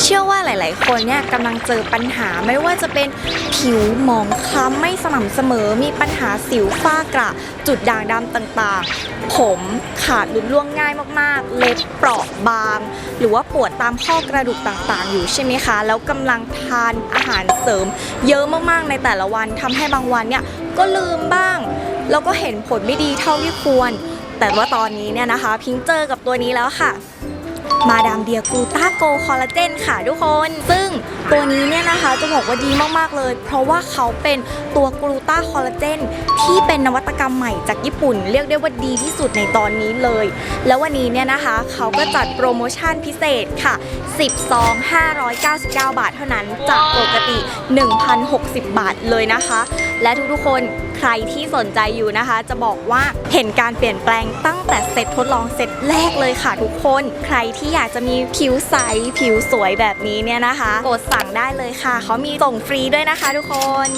เชื่อว่าหลาย ๆ คนเนี่ยกำลังเจอปัญหาไม่ว่าจะเป็นผิวหมองคล้ำไม่สม่ำเสมอ มีปัญหาสิวฝ้ากระจุดด่างดำต่าง ๆ ผมขาดหลุดร่วงง่ายมาก ๆ เล็บเปราะบาง หรือว่าปวดตามข้อกระดูกต่าง ๆ อยู่ใช่ไหมคะ แล้วกำลังทานอาหารเสริม เยอะมาก ๆ ในแต่ละวันทำให้บางวันเนี่ยก็ลืมบ้าง แล้วก็เห็นผลไม่ดีเท่าที่ควร แต่ว่าตอนนี้เนี่ยนะคะ พิงเจอกับตัวนี้แล้วค่ะ มาดามเดียกูต้าโกคอลลาเจนค่ะทุกคน ซึ่งตัวนี้เนี่ยนะคะจะบอกว่าดีมาก ๆ เลย เพราะว่าเขาเป็นตัวกลูต้าคอลลาเจนที่เป็นนวัตกรรมใหม่จากญี่ปุ่น เรียกได้ว่าดีที่สุดในตอนนี้เลย แล้ววันนี้เนี่ยนะคะ เขาก็จัดโปรโมชั่นพิเศษค่ะ 10 ซอง 599 บาทเท่านั้นจากปกติ 1,060 บาทเลยนะคะ และทุกๆคน รที่สนใจอยู่นะคะ จะบอกว่าเห็นการเปลี่ยนแปลงตั้งแต่เซตทดลองเซตแรกเลยค่ะทุกคน ใครที่อยากจะมีผิวใสผิวสวยแบบนี้เนี่ยนะคะ กดสั่งได้เลยค่ะ เขามีส่งฟรีด้วยนะคะทุกคน